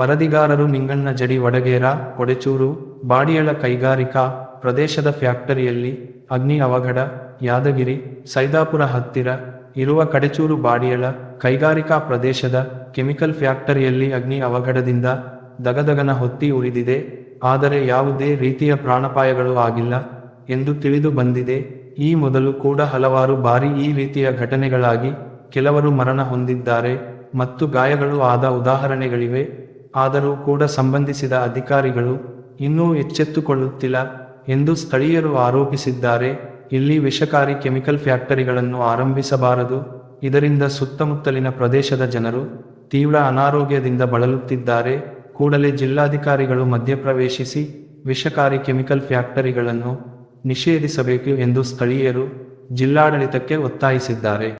ವರದಿಗಾರರು ನಿಂಗಣ್ಣ ಜಡಿ ವಡಗೇರ, ಕೊಡೆಚೂರು, ಬಾಡಿಯಳ ಕೈಗಾರಿಕಾ ಪ್ರದೇಶದ ಫ್ಯಾಕ್ಟರಿಯಲ್ಲಿ ಅಗ್ನಿ ಅವಘಡ, ಯಾದಗಿರಿ, ಸೈದಾಪುರ ಹತ್ತಿರ ಇರುವ ಕಡೆಚೂರು ಬಾಡಿಯಳ ಕೈಗಾರಿಕಾ ಪ್ರದೇಶದ ಕೆಮಿಕಲ್ ಫ್ಯಾಕ್ಟರಿಯಲ್ಲಿ ಅಗ್ನಿ ಅವಘಡದಿಂದ ದಗದಗನ ಹೊತ್ತಿ ಉರಿದಿದೆ. ಆದರೆ ಯಾವುದೇ ರೀತಿಯ ಪ್ರಾಣಪಾಯಗಳು ಆಗಿಲ್ಲ ಎಂದು ತಿಳಿದು ಬಂದಿದೆ. ಈ ಮೊದಲು ಕೂಡ ಹಲವಾರು ಬಾರಿ ಈ ರೀತಿಯ ಘಟನೆಗಳಾಗಿ ಕೆಲವರು ಮರಣ ಹೊಂದಿದ್ದಾರೆ. ಮತ್ತು ಗಾಯಗಳು ಆದ ಉದಾಹರಣೆಗಳಿವೆ. ಆದರೂ ಕೂಡ ಸಂಬಂಧಿಸಿದ ಅಧಿಕಾರಿಗಳು ಇನ್ನೂ ಎಚ್ಚೆತ್ತುಕೊಳ್ಳುತ್ತಿಲ್ಲ ಎಂದು ಸ್ಥಳೀಯರು ಆರೋಪಿಸಿದ್ದಾರೆ. ಇಲ್ಲಿ ವಿಷಕಾರಿ ಕೆಮಿಕಲ್ ಫ್ಯಾಕ್ಟರಿಗಳನ್ನು ಆರಂಭಿಸಬಾರದು. ಇದರಿಂದ ಸುತ್ತಮುತ್ತಲಿನ ಪ್ರದೇಶದ ಜನರು ತೀವ್ರ ಅನಾರೋಗ್ಯದಿಂದ ಬಳಲುತ್ತಿದ್ದಾರೆ. ಕೂಡಲೇ ಜಿಲ್ಲಾಧಿಕಾರಿಗಳು ಮಧ್ಯಪ್ರವೇಶಿಸಿ ವಿಷಕಾರಿ ಕೆಮಿಕಲ್ ಫ್ಯಾಕ್ಟರಿಗಳನ್ನು ನಿಷೇಧಿಸಬೇಕು ಎಂದು ಸ್ಥಳೀಯರು ಜಿಲ್ಲಾಡಳಿತಕ್ಕೆ ಒತ್ತಾಯಿಸಿದ್ದಾರೆ.